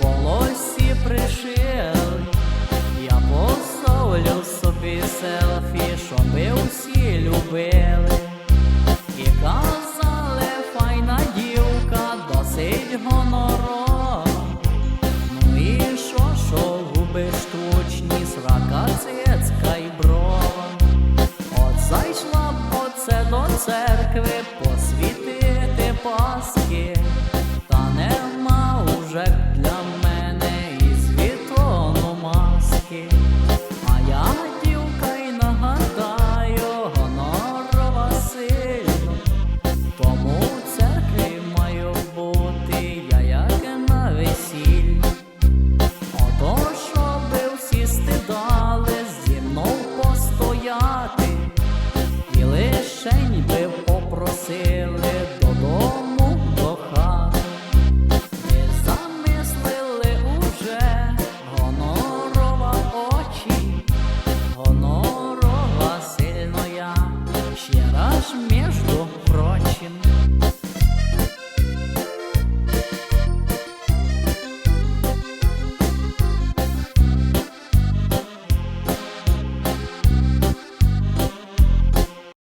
волосі пришил, я посолю собі селфі, щоби усі любили, і казали, файна дівка, досить гоноро. Ну і що, що губи штучні, срака цицька й бро, От зайшла б оце до церкви. кишені би попросили додому до хати. Замислили уже гонорова очі, гонорова сильноя, ще раз між прочим.